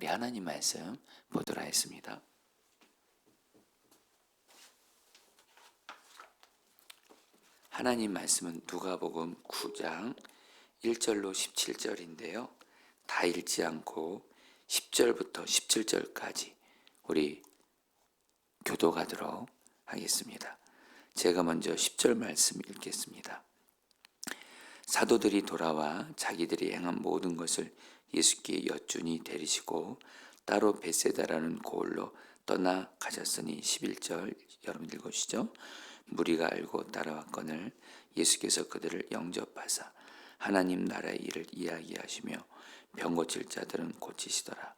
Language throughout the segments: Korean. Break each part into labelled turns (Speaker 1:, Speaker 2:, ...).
Speaker 1: 우리 하나님 말씀 보도록 하겠습니다. 하나님 말씀은 누가복음 9장 1절로 17절인데요. 다 읽지 않고 10절부터 17절까지 우리 교도가도록 하겠습니다. 제가 먼저 10절 말씀 읽겠습니다. 사도들이 돌아와 자기들이 행한 모든 것을 예수께 여쭈니 데리시고 따로 베세다라는 고을로 떠나 가셨으니 11절 여러분 읽으시죠. 무리가 알고 따라왔거늘 예수께서 그들을 영접하사 하나님 나라의 일을 이야기하시며 병 고칠 자들은 고치시더라.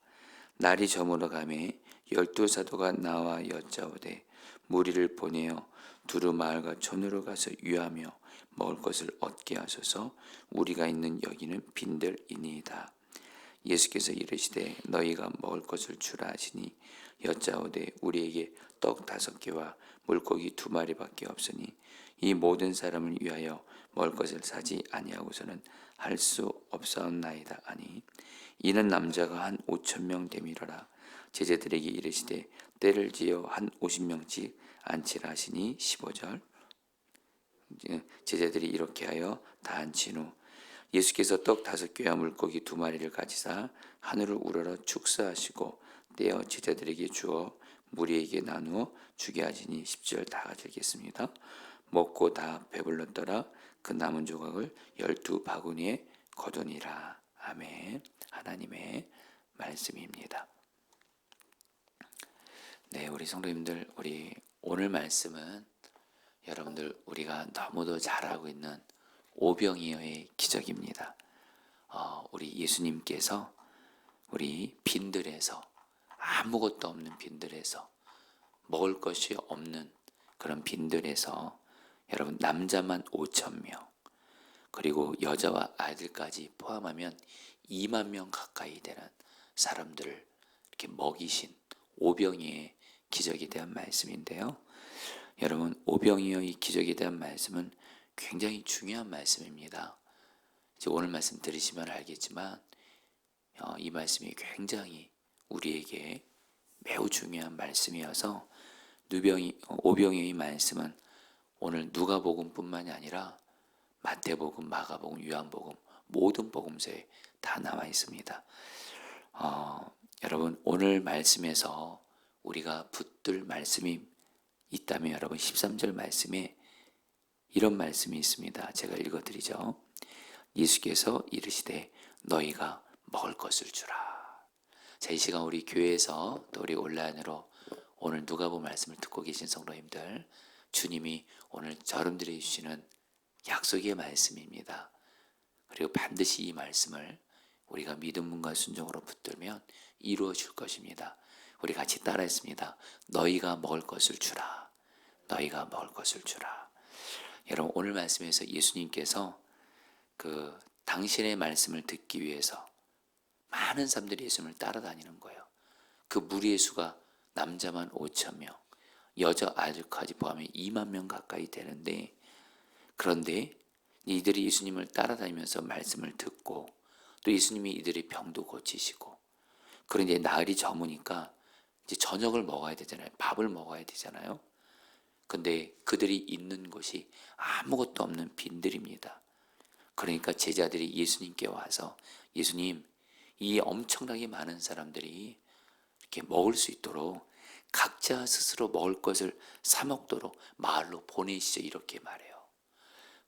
Speaker 1: 날이 저물어 가매 열두 사도가 나와 여짜오되 무리를 보내어 두루 마을과 촌으로 가서 유하며 먹을 것을 얻게 하소서 우리가 있는 여기는 빈들이니이다. 예수께서 이르시되 너희가 먹을 것을 주라 하시니 여짜오되 우리에게 떡 다섯 개와 물고기 두 마리밖에 없으니 이 모든 사람을 위하여 먹을 것을 사지 아니하고서는 할 수 없사옵나이다 하니 이는 남자가 한 오천 명 되밀어라. 제자들에게 이르시되 때를 지어 한 오십 명씩 안치라 하시니 15절. 제자들이 이렇게 하여 다 앉힌 후 예수께서 떡 다섯 개와 물고기 두 마리를 가지사 하늘을 우러러 축사하시고 떼어 제자들에게 주어 무리에게 나누어 주게 하시니 10절 다 같이 읽겠습니다. 먹고 다 배불렀더라 그 남은 조각을 열두 바구니에 거두니라. 아멘. 하나님의 말씀입니다. 네, 우리 성도님들, 우리 오늘 말씀은 여러분들 우리가 너무도 잘 알고 있는 오병이어의 기적입니다. 어, 우리 예수님께서 우리 빈들에서 아무것도 없는 빈들에서 먹을 것이 없는 그런 빈들에서 여러분 남자만 5천 명 그리고 여자와 아이들까지 포함하면 2만 명 가까이 되는 사람들을 이렇게 먹이신 오병이의 기적에 대한 말씀인데요. 여러분 오병이어의 기적에 대한 말씀은 굉장히 중요한 말씀입니다. 오늘 말씀 들으시면 알겠지만 어, 이 말씀이 굉장히 우리에게 매우 중요한 말씀이어서 누병이 오병이의 말씀은 오늘 누가복음뿐만이 아니라 마태복음, 마가복음, 요한복음 모든 복음서에 다 나와 있습니다. 어, 여러분 오늘 말씀에서 우리가 붙들 말씀이 있다면 여러분 13절 말씀에 이런 말씀이 있습니다. 제가 읽어드리죠. 예수께서 이르시되 너희가 먹을 것을 주라. 자, 이 시간 우리 교회에서 또 우리 온라인으로 오늘 누가복음 말씀을 듣고 계신 성도님들 주님이 오늘 저름들이 주시는 약속의 말씀입니다. 그리고 반드시 이 말씀을 우리가 믿음과 순종으로 붙들면 이루어 줄 것입니다. 우리 같이 따라했습니다. 너희가 먹을 것을 주라. 너희가 먹을 것을 주라. 여러분 오늘 말씀에서 예수님께서 그 당신의 말씀을 듣기 위해서 많은 사람들이 예수님을 따라다니는 거예요. 그 무리의 수가 남자만 5천 명, 여자 아들까지 포함해 2만 명 가까이 되는데 그런데 이들이 예수님을 따라다니면서 말씀을 듣고 또 예수님이 이들의 병도 고치시고 그런데 날이 저무니까 이제 저녁을 먹어야 되잖아요. 밥을 먹어야 되잖아요. 근데 그들이 있는 곳이 아무것도 없는 빈들입니다. 그러니까 제자들이 예수님께 와서 예수님 이 엄청나게 많은 사람들이 이렇게 먹을 수 있도록 각자 스스로 먹을 것을 사 먹도록 마을로 보내시죠 이렇게 말해요.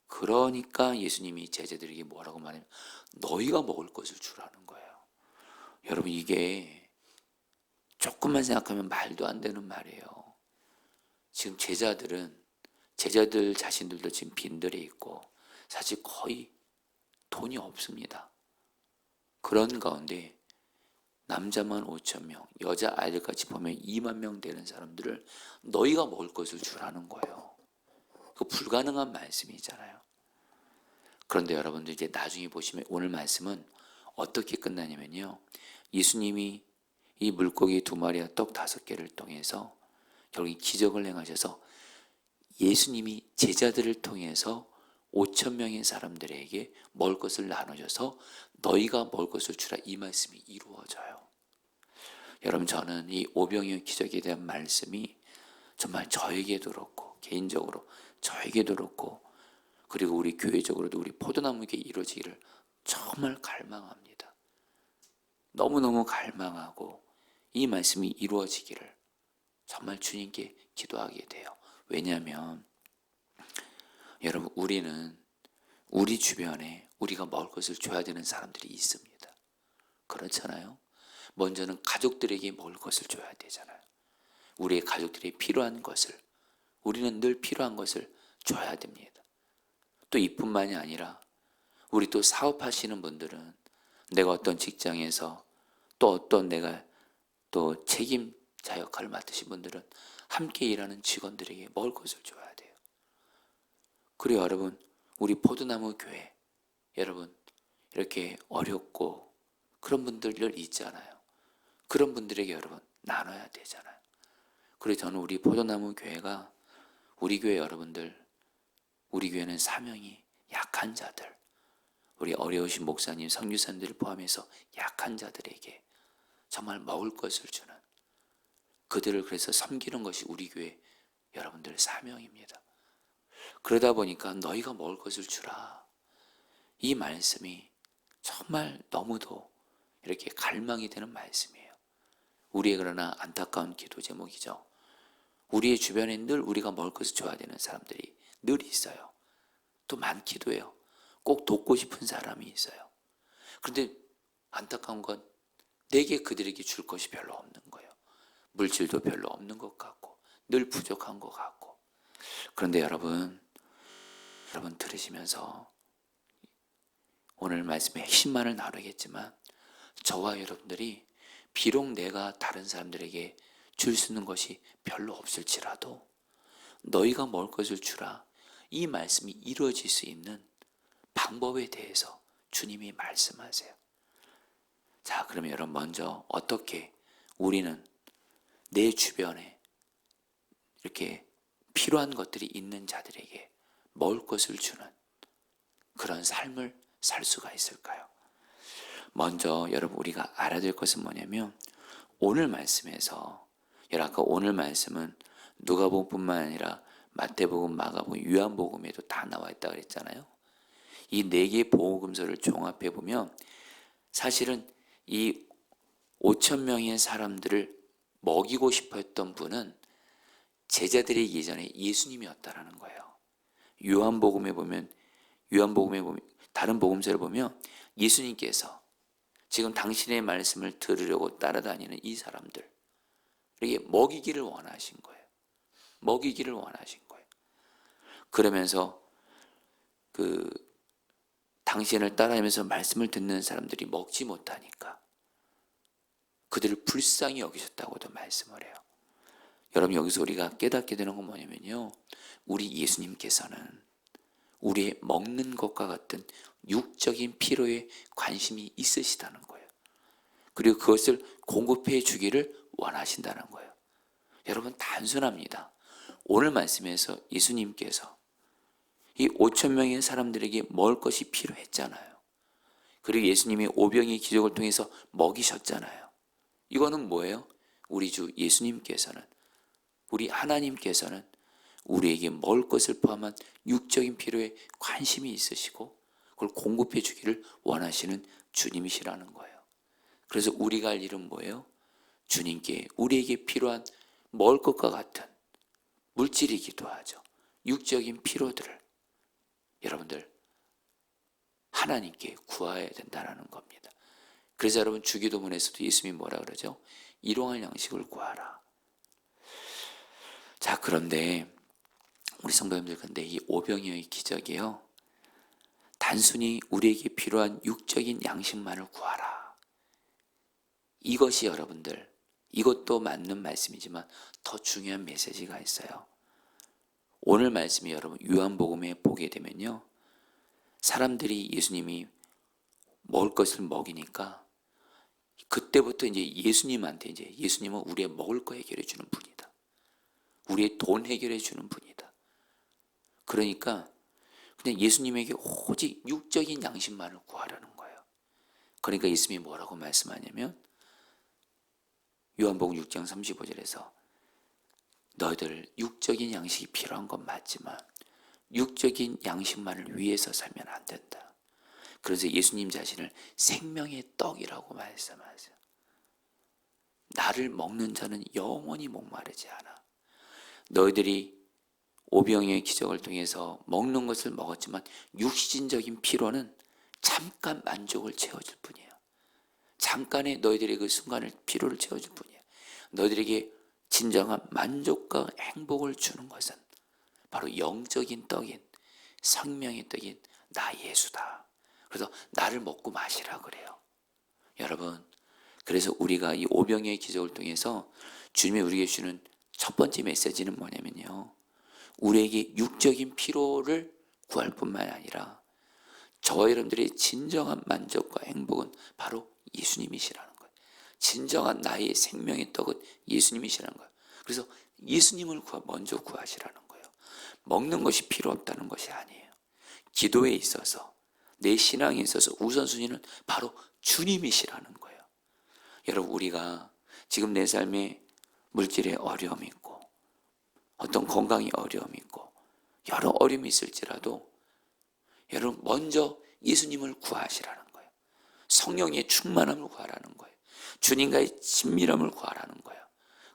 Speaker 1: 그러니까 예수님이 제자들에게 뭐라고 말하면 너희가 먹을 것을 주라는 거예요. 여러분 이게 조금만 생각하면 말도 안 되는 말이에요. 지금 제자들은 제자들 자신들도 지금 빈들에 있고 사실 거의 돈이 없습니다. 그런 가운데 남자만 5천 명, 여자 아이들까지 보면 2만 명 되는 사람들을 너희가 먹을 것을 주라는 거예요. 그 불가능한 말씀이잖아요. 그런데 여러분들 이제 나중에 보시면 오늘 말씀은 어떻게 끝나냐면요. 예수님이 이 물고기 두 마리와 떡 다섯 개를 통해서 결국 기적을 행하셔서 예수님이 제자들을 통해서 5천 명의 사람들에게 먹을 것을 나눠줘서 너희가 먹을 것을 주라 이 말씀이 이루어져요. 여러분 저는 이 오병이어 기적에 대한 말씀이 정말 저에게도 그렇고 개인적으로 저에게도 그렇고 그리고 우리 교회적으로도 우리 포도나무에게 이루어지기를 정말 갈망합니다. 너무너무 갈망하고 이 말씀이 이루어지기를 정말 주님께 기도하게 돼요. 왜냐하면 여러분 우리는 우리 주변에 우리가 먹을 것을 줘야 되는 사람들이 있습니다. 그렇잖아요. 먼저는 가족들에게 먹을 것을 줘야 되잖아요. 우리의 가족들이 필요한 것을 우리는 늘 필요한 것을 줘야 됩니다. 또 이뿐만이 아니라 우리 또 사업하시는 분들은 내가 어떤 직장에서 또 어떤 내가 또 책임 자 역할을 맡으신 분들은 함께 일하는 직원들에게 먹을 것을 줘야 돼요. 그리고 여러분 우리 포도나무 교회 여러분 이렇게 어렵고 그런 분들 늘 있잖아요. 그런 분들에게 여러분 나눠야 되잖아요. 그래서 저는 우리 포도나무 교회가 우리 교회 여러분들 우리 교회는 사명이 약한 자들 우리 어려우신 목사님 성유산들을 포함해서 약한 자들에게 정말 먹을 것을 주는 그들을 그래서 섬기는 것이 우리 교회 여러분들의 사명입니다. 그러다 보니까 너희가 먹을 것을 주라. 이 말씀이 정말 너무도 이렇게 갈망이 되는 말씀이에요. 우리의 그러나 안타까운 기도 제목이죠. 우리의 주변에 늘 우리가 먹을 것을 줘야 되는 사람들이 늘 있어요. 또 많기도 해요. 꼭 돕고 싶은 사람이 있어요. 그런데 안타까운 건 내게 그들에게 줄 것이 별로 없는 거예요. 물질도 별로 없는 것 같고 늘 부족한 것 같고 그런데 여러분 여러분 들으시면서 오늘 말씀의 핵심만을 나누겠지만 저와 여러분들이 비록 내가 다른 사람들에게 줄 수 있는 것이 별로 없을지라도 너희가 먹을 것을 주라 이 말씀이 이루어질 수 있는 방법에 대해서 주님이 말씀하세요. 자, 그러면 여러분 먼저 어떻게 우리는 내 주변에 이렇게 필요한 것들이 있는 자들에게 먹을 것을 주는 그런 삶을 살 수가 있을까요? 먼저 여러분 우리가 알아야 될 것은 뭐냐면 오늘 말씀에서 여러분 아까 오늘 말씀은 누가복음뿐만 아니라 마태복음, 마가복음, 요한복음에도 다 나와 있다 그랬잖아요. 이 네 개의 복음서를 종합해 보면 사실은 이 5천 명의 사람들을 먹이고 싶어 했던 분은 제자들이 예전에 예수님이었다라는 거예요. 요한복음에 보면 요한복음에 보면 다른 복음서를 보면 예수님께서 지금 당신의 말씀을 들으려고 따라다니는 이 사람들 에게 먹이기를 원하신 거예요. 먹이기를 원하신 거예요. 그러면서 그 당신을 따라하면서 말씀을 듣는 사람들이 먹지 못하니까 그들을 불쌍히 여기셨다고도 말씀을 해요. 여러분 여기서 우리가 깨닫게 되는 건 뭐냐면요. 우리 예수님께서는 우리의 먹는 것과 같은 육적인 필요에 관심이 있으시다는 거예요. 그리고 그것을 공급해 주기를 원하신다는 거예요. 여러분 단순합니다. 오늘 말씀에서 예수님께서 이 5천 명의 사람들에게 먹을 것이 필요했잖아요. 그리고 예수님이 오병의 기적을 통해서 먹이셨잖아요. 이거는 뭐예요? 우리 주 예수님께서는 우리 하나님께서는 우리에게 먹을 것을 포함한 육적인 필요에 관심이 있으시고 그걸 공급해 주기를 원하시는 주님이시라는 거예요. 그래서 우리가 할 일은 뭐예요? 주님께 우리에게 필요한 먹을 것과 같은 물질이기도 하죠. 육적인 피로들을 여러분들 하나님께 구해야 된다는 겁니다. 그래서 여러분 주기도문에서도 예수님이 뭐라 그러죠? 일용할 양식을 구하라. 자 그런데 우리 성도님들 근데 이 오병이어의 기적이요. 단순히 우리에게 필요한 육적인 양식만을 구하라. 이것이 여러분들 이것도 맞는 말씀이지만 더 중요한 메시지가 있어요. 오늘 말씀이 여러분 요한복음에 보게 되면요. 사람들이 예수님이 먹을 것을 먹이니까 그때부터 이제 예수님한테 이제 예수님은 우리의 먹을 거 해결해 주는 분이다. 우리의 돈 해결해 주는 분이다. 그러니까 그냥 예수님에게 오직 육적인 양식만을 구하라는 거예요. 그러니까 예수님이 뭐라고 말씀하냐면 요한복음 6장 35절에서 너희들 육적인 양식이 필요한 건 맞지만 육적인 양식만을 위해서 살면 안 된다. 그래서 예수님 자신을 생명의 떡이라고 말씀하세요. 나를 먹는 자는 영원히 목마르지 않아. 너희들이 오병이의 기적을 통해서 먹는 것을 먹었지만 육신적인 피로는 잠깐 만족을 채워줄 뿐이에요. 잠깐의 너희들의 그 순간을 피로를 채워줄 뿐이에요. 너희들에게 진정한 만족과 행복을 주는 것은 바로 영적인 떡인 생명의 떡인 나 예수다. 그래서 나를 먹고 마시라 그래요. 여러분, 그래서 우리가 이 오병의 기적을 통해서 주님이 우리에게 주는 첫 번째 메시지는 뭐냐면요. 우리에게 육적인 피로를 구할 뿐만 아니라 저와 여러분들의 진정한 만족과 행복은 바로 예수님이시라는 거예요. 진정한 나의 생명의 떡은 예수님이시라는 거예요. 그래서 예수님을 구하, 먼저 구하시라는 거예요. 먹는 것이 필요 없다는 것이 아니에요. 기도에 있어서 내 신앙에 있어서 우선순위는 바로 주님이시라는 거예요. 여러분 우리가 지금 내 삶에 물질에 어려움이 있고 어떤 건강에 어려움이 있고 여러 어려움이 있을지라도 여러분 먼저 예수님을 구하시라는 거예요. 성령의 충만함을 구하라는 거예요. 주님과의 친밀함을 구하라는 거예요.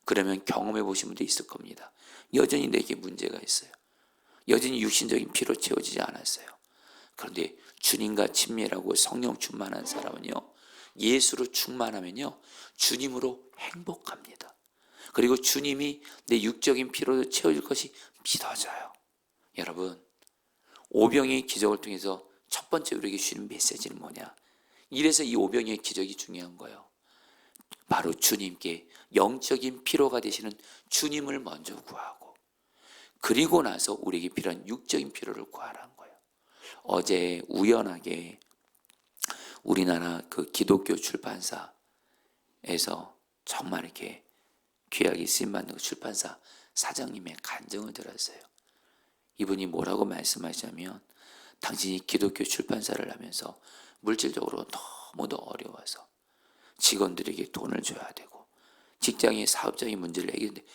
Speaker 1: 그러면 경험해 보신 분도 있을 겁니다. 여전히 내게 문제가 있어요. 여전히 육신적인 피로 채워지지 않았어요. 그런데 주님과 친밀하고 성령 충만한 사람은요, 예수로 충만하면요, 주님으로 행복합니다. 그리고 주님이 내 육적인 피로를 채워줄 것이 믿어져요. 여러분, 오병의 기적을 통해서 첫 번째 우리에게 주는 메시지는 뭐냐? 이래서 이 오병의 기적이 중요한 거예요. 바로 주님께 영적인 피로가 되시는 주님을 먼저 구하고 그리고 나서 우리에게 필요한 육적인 피로를 구하라는 거예요. 어제 우연하게 우리나라 그 기독교 출판사에서 정말 이렇게 귀하게 쓰임받는 그 출판사 사장님의 간증을 들었어요. 이분이 뭐라고 말씀하시냐면 당신이 기독교 출판사를 하면서 물질적으로 너무도 어려워서 직원들에게 돈을 줘야 되고 직장의 사업적인 문제를 얘기했는데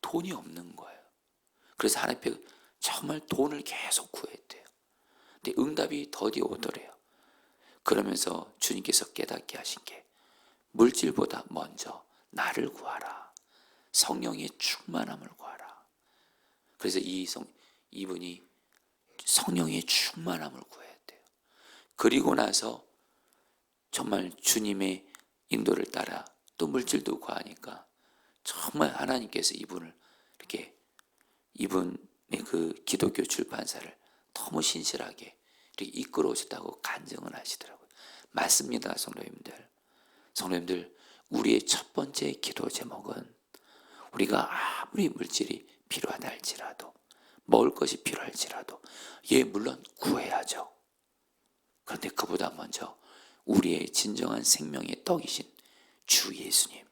Speaker 1: 돈이 없는 거예요. 그래서 하나님 앞에 정말 돈을 계속 구했대요. 근데 응답이 더디 오더래요. 그러면서 주님께서 깨닫게 하신 게 물질보다 먼저 나를 구하라. 성령의 충만함을 구하라. 그래서 이 성, 이분이 성령의 충만함을 구했대요. 그리고 나서 정말 주님의 인도를 따라 또 물질도 구하니까 정말 하나님께서 이분을 이렇게 이분의 그 기독교 출판사를 너무 신실하게 이렇게 이끌어 오셨다고 간증을 하시더라고요. 맞습니다, 성도님들. 성도님들, 우리의 첫 번째 기도 제목은 우리가 아무리 물질이 필요하다 할지라도 먹을 것이 필요할지라도 예 물론 구해야죠. 그런데 그보다 먼저 우리의 진정한 생명의 떡이신 주 예수님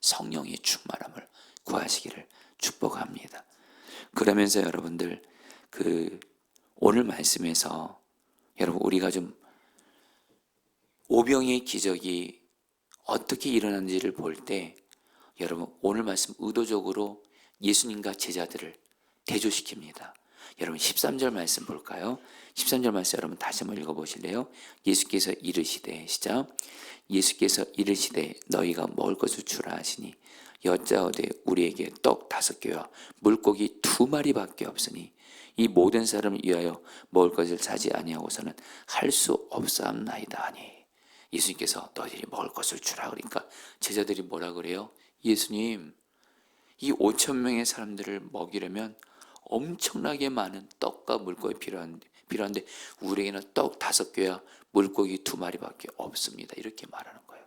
Speaker 1: 성령의 충만함을 구하시기를 축복합니다. 그러면서 여러분들 그 오늘 말씀에서 여러분 우리가 좀 오병의 기적이 어떻게 일어났는지를 볼 때 여러분 오늘 말씀 의도적으로 예수님과 제자들을 대조시킵니다. 여러분 13절 말씀 볼까요? 13절 말씀 여러분 다시 한번 읽어보실래요? 예수께서 이르시되 시작 예수께서 이르시되 너희가 먹을 것을 주라 하시니 여짜오되 우리에게 떡 다섯 개와 물고기 두 마리밖에 없으니 이 모든 사람을 위하여 먹을 것을 사지 아니하고서는 할 수 없사옵나이다 하니 예수님께서 너희들이 먹을 것을 주라 그러니까 제자들이 뭐라 그래요? 예수님 이 5천 명의 사람들을 먹이려면 엄청나게 많은 떡과 물고기 필요한데, 필요한데 우리에게는 떡 다섯 개와 물고기 두 마리밖에 없습니다. 이렇게 말하는 거예요.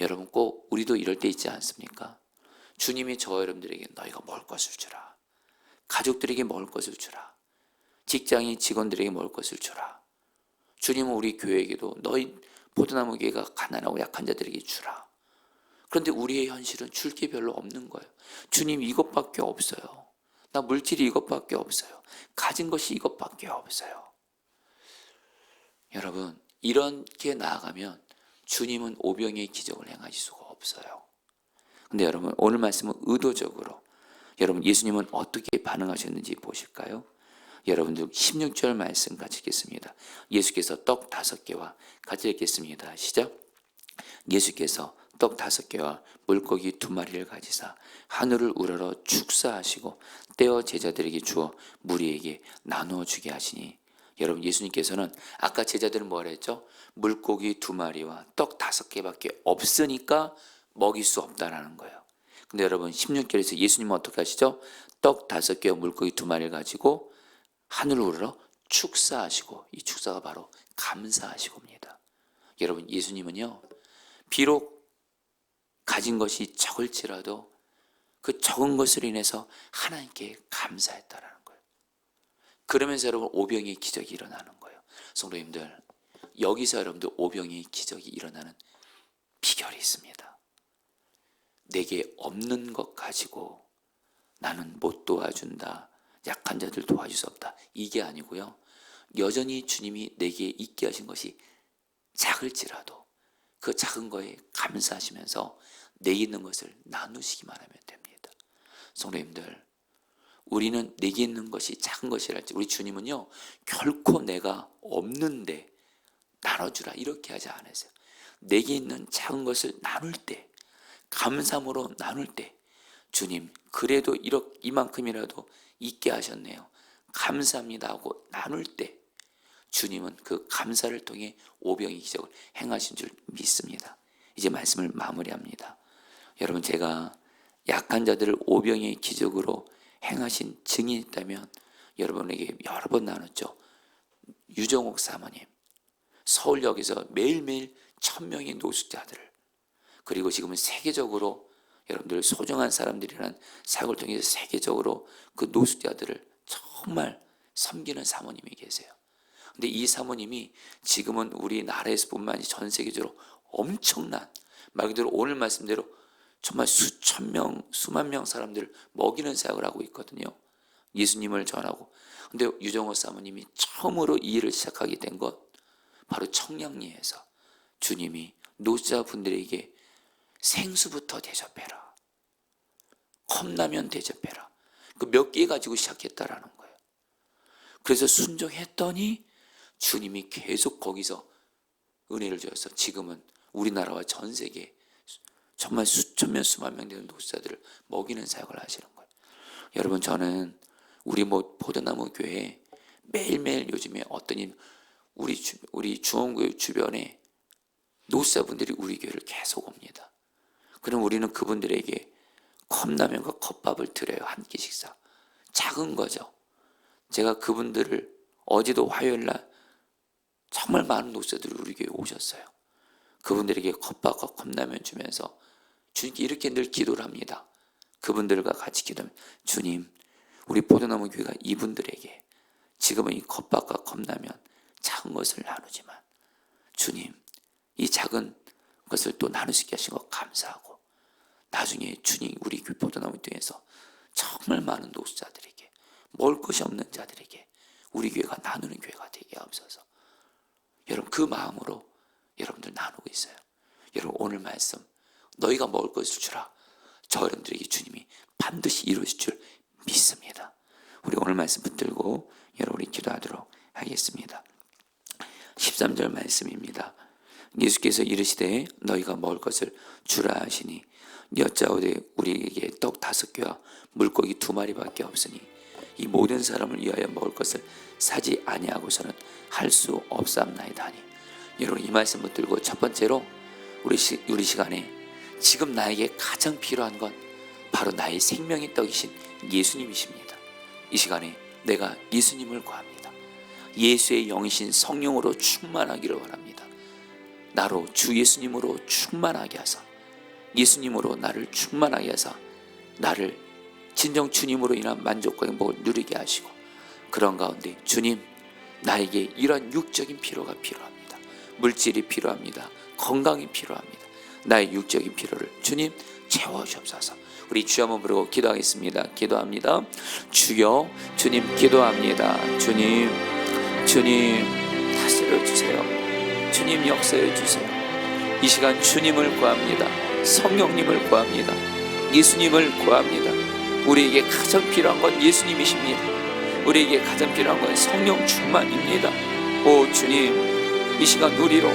Speaker 1: 여러분 꼭 우리도 이럴 때 있지 않습니까? 주님이 저 여러분들에게 너희가 먹을 것을 주라. 가족들에게 먹을 것을 주라. 직장인 직원들에게 먹을 것을 주라. 주님은 우리 교회에게도 너희 포도나무 개가 가난하고 약한 자들에게 주라. 그런데 우리의 현실은 줄 게 별로 없는 거예요. 주님 이것밖에 없어요. 나 물질이 이것밖에 없어요. 가진 것이 이것밖에 없어요. 여러분, 이렇게 나아가면 주님은 오병의 기적을 행하실 수가 없어요. 근데 여러분 오늘 말씀은 의도적으로 여러분 예수님은 어떻게 반응하셨는지 보실까요? 여러분들 16절 말씀 같이 읽겠습니다. 예수께서 떡 다섯 개와 같이 읽겠습니다. 시작. 예수께서 떡 다섯 개와 물고기 두 마리를 가지사 하늘을 우러러 축사하시고 떼어 제자들에게 주어 무리에게 나누어 주게 하시니 여러분 예수님께서는 아까 제자들은 뭐라 했죠? 물고기 두 마리와 떡 다섯 개밖에 없으니까 먹일 수 없다라는 거예요. 근데 여러분 16절에서 예수님은 어떻게 하시죠? 떡 다섯 개와 물고기 두 마리를 가지고 하늘을 우러러 축사하시고 이 축사가 바로 감사하시고입니다. 여러분 예수님은요 비록 가진 것이 적을지라도 그 적은 것으로 인해서 하나님께 감사했다라는 거예요. 그러면서 여러분 오병의 기적이 일어나는 거예요. 성도님들 여기서 여러분들 오병의 기적이 일어나는 비결이 있습니다. 내게 없는 것 가지고 나는 못 도와준다. 약한 자들 도와줄 수 없다. 이게 아니고요. 여전히 주님이 내게 있게 하신 것이 작을지라도 그 작은 거에 감사하시면서 내 있는 것을 나누시기만 하면 됩니다. 성도님들, 우리는 내게 있는 것이 작은 것이랄지 우리 주님은요 결코 내가 없는데 나눠주라 이렇게 하지 않으세요. 내게 있는 작은 것을 나눌 때 감사함으로 나눌 때 주님 그래도 이렇게 이만큼이라도 있게 하셨네요. 감사합니다 하고 나눌 때 주님은 그 감사를 통해 오병의 기적을 행하신 줄 믿습니다. 이제 말씀을 마무리합니다. 여러분 제가 약한 자들을 오병의 기적으로 행하신 증인이 있다면 여러분에게 여러 번 나눴죠. 유정옥 사모님 서울역에서 매일매일 천명의 노숙자들을 그리고 지금은 세계적으로 여러분들 소중한 사람들이라는 사역을 통해서 세계적으로 그 노숙자들을 정말 섬기는 사모님이 계세요. 근데 이 사모님이 지금은 우리나라에서뿐만 아니라 전 세계적으로 엄청난 말 그대로 오늘 말씀대로 정말 수천 명, 수만 명 사람들을 먹이는 사역을 하고 있거든요. 예수님을 전하고. 근데 유정호 사모님이 처음으로 이 일을 시작하게 된 것 바로 청량리에서 주님이 노자분들에게 생수부터 대접해라. 컵라면 대접해라. 그 몇 개 가지고 시작했다라는 거예요. 그래서 순종했더니 주님이 계속 거기서 은혜를 주어서 지금은 우리나라와 전 세계 정말 수천 명 수만 명 되는 노숙자들을 먹이는 사역을 하시는 거예요. 여러분 저는 우리 뭐 포도나무 교회 매일매일 요즘에 어떤 일 우리 주, 우리 중원교회 주변에 노숙자분들이 우리 교회를 계속 옵니다. 그럼 우리는 그분들에게 컵라면과 컵밥을 드려요. 한 끼 식사. 작은 거죠. 제가 그분들을 어제도 화요일 날 정말 많은 노숙자들이 우리 교회에 오셨어요. 그분들에게 컵밥과 컵라면 주면서 주님께 이렇게 늘 기도를 합니다. 그분들과 같이 기도하면 주님, 우리 포도나무 교회가 이분들에게 지금은 이 컵밥과 컵라면 작은 것을 나누지만 주님, 이 작은 것을 또 있게 하신 것 감사하고 나중에 주님 우리 포도나무 교회에서 정말 많은 노숙자들에게 먹을 것이 없는 자들에게 우리 교회가 나누는 교회가 되게 하옵소서. 여러분 그 마음으로 여러분들 나누고 있어요. 여러분 오늘 말씀 너희가 먹을 것을 주라. 저 여러분들에게 주님이 반드시 이루실 줄 믿습니다. 우리 오늘 말씀 붙들고 여러분이 기도하도록 하겠습니다. 13절 말씀입니다. 예수께서 이르시되 너희가 먹을 것을 주라 하시니 여짜오되 우리에게 떡 다섯 개와 물고기 두 마리밖에 없으니 이 모든 사람을 위하여 먹을 것을 사지 아니하고서는 할 수 없사옵나이다 하니 여러분 이 말씀 붙들고 첫 번째로 우리 시, 우리 시간에 지금 나에게 가장 필요한 건 바로 나의 생명의 떡이신 예수님이십니다. 이 시간에 내가 예수님을 구합니다. 예수의 영이신 성령으로 충만하기를 바랍니다. 나로 주 예수님으로 충만하게 하사 예수님으로 나를 충만하게 하사 나를 진정 주님으로 인한 만족과 행복을 누리게 하시고 그런 가운데 주님 나에게 이런 육적인 필요가 필요합니다. 물질이 필요합니다. 건강이 필요합니다. 나의 육적인 필요를 주님 채워주옵소서. 우리 주여 한번 부르고 기도하겠습니다. 기도합니다. 주여 주님 기도합니다. 주님 주님 다스려 주세요. 주님 역사해 주세요. 이 시간 주님을 구합니다. 성령님을 구합니다. 예수님을 구합니다. 우리에게 가장 필요한 건 예수님이십니다. 우리에게 가장 필요한 건 성령 충만입니다. 오 주님, 이 시간 우리로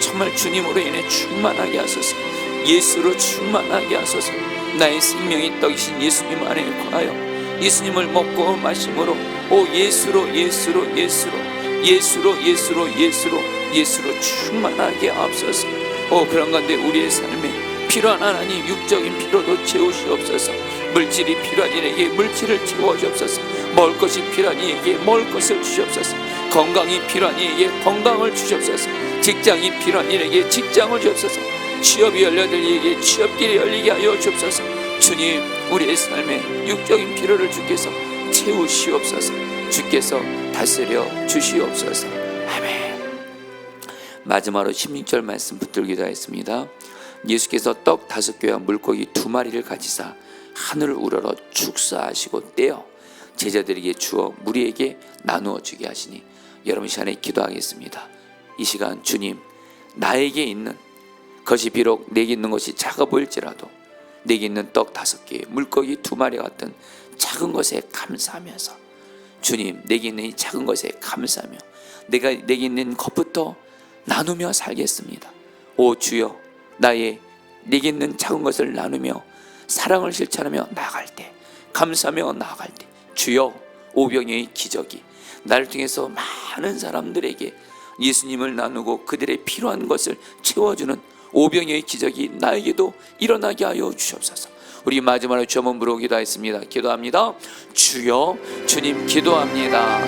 Speaker 1: 정말 주님으로 인해 충만하게 하소서. 예수로 충만하게 하소서. 나의 생명이 떡이신 예수님 안에 거하여 예수님을 먹고 마심으로 오 예수로 예수로 예수로 예수로 예수로 예수로 예수로 충만하게 앞서서 오 그런 건데 우리의 삶에 필요한 하나님 육적인 필요도 채우시옵소서. 물질이 필요한 이에게 물질을 채워주옵소서. 먹을 것이 필요한 이에게 먹을 것을 주시옵소서. 건강이 필요한 이에게 건강을 주시옵소서. 직장이 필요한 이에게 직장을 주옵소서. 취업이 열려들 이에게 취업길이 열리게 하여 주옵소서. 주님 우리의 삶에 육적인 필요를 주께서 채우시옵소서. 주께서 다스려 주시옵소서. 아멘. 마지막으로 16절 말씀 붙들기도 하겠습니다 예수께서 떡 다섯 개와 물고기 두 마리를 가지사 하늘을 우러러 축사하시고 떼어 제자들에게 주어 무리에게 나누어 주게 하시니 여러분 시간에 기도하겠습니다 이 시간 주님 나에게 있는 것이 비록 내게 있는 것이 작아 보일지라도 내게 있는 떡 다섯 개, 물고기 두 마리 같은 작은 것에 감사하면서 주님 내게 있는 이 작은 것에 감사하며 내가 내게 있는 것부터 나누며 살겠습니다. 오 주여 나의 내게 있는 작은 것을 나누며 사랑을 실천하며 나아갈 때 감사하며 나아갈 때 주여 오병의 기적이 나를 통해서 많은 사람들에게 예수님을 나누고 그들의 필요한 것을 채워주는 오병의 기적이 나에게도 일어나게 하여 주옵소서. 우리 마지막으로 주여 한번 부르고 기도하겠습니다. 기도합니다. 주여 주님 기도합니다.